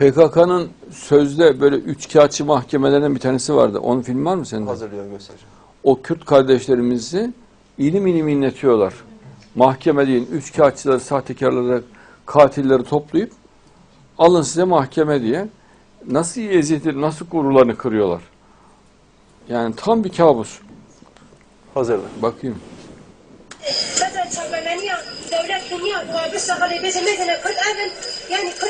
PKK'nın sözde böyle üç kağıtçı mahkemelerinden bir tanesi vardı. Onun filmi var mı senin? de? Hazırlıyor göstereceğim. O Kürt kardeşlerimizi ilim ilim inletiyorlar. Mahkeme deyin, üç kağıtçıları, sahtekarları, katilleri toplayıp alın size mahkeme diye nasıl eziyeti, nasıl gururlarını kırıyorlar. Yani tam bir kabus. Hazırla. Bakayım. مثلا شغلانية دولات دنيا وبشتغل بيجي مثلا كل أبن يعني كل أنا كل نهو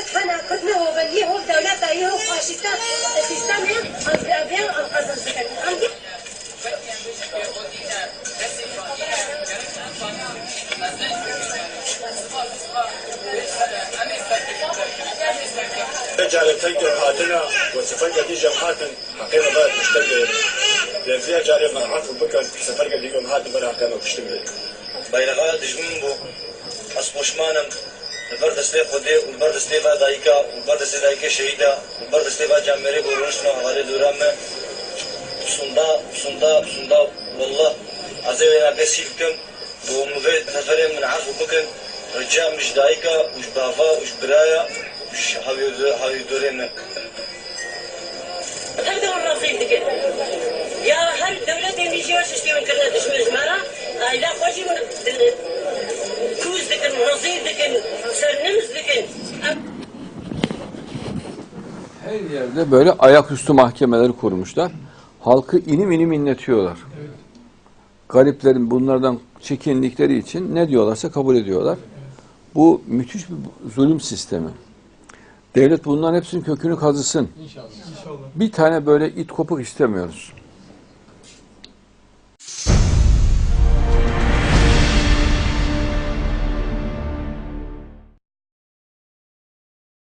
بنيه دولات تجعل الفجر حاتنا وسفرقة دي جمعاتنا حقيقة بقى تشتغل. لأن فيها جاري ما عارف بكر سفرقة دي جمعاتنا بلد حقينا تشتغل بايرغال دجمين جمبو أصبوش مانم bar destê Xwedê û bar destê ve dayika û bar destê dayika şehîda û bar destê ve cemerê gorunuşma havalê dûran me sunda sunda sunda wallah ez ê wêne bê sîl bikim bu mivê neferê min erf û bikin rica min ji dayika û ji bava û ji biraya û ji hawîdorê me هذا هو الرصيد دقل يا هل دولة يجي واش تشتي من كرنا تشمل Her yerde böyle ayaküstü mahkemeleri kurmuşlar. Halkı inim inim inletiyorlar. Gariplerin bunlardan çekindikleri için ne diyorlarsa kabul ediyorlar. Bu müthiş bir zulüm sistemi. Devlet bunların hepsinin kökünü kazısın. İnşallah. İnşallah. Bir tane böyle it kopuk istemiyoruz.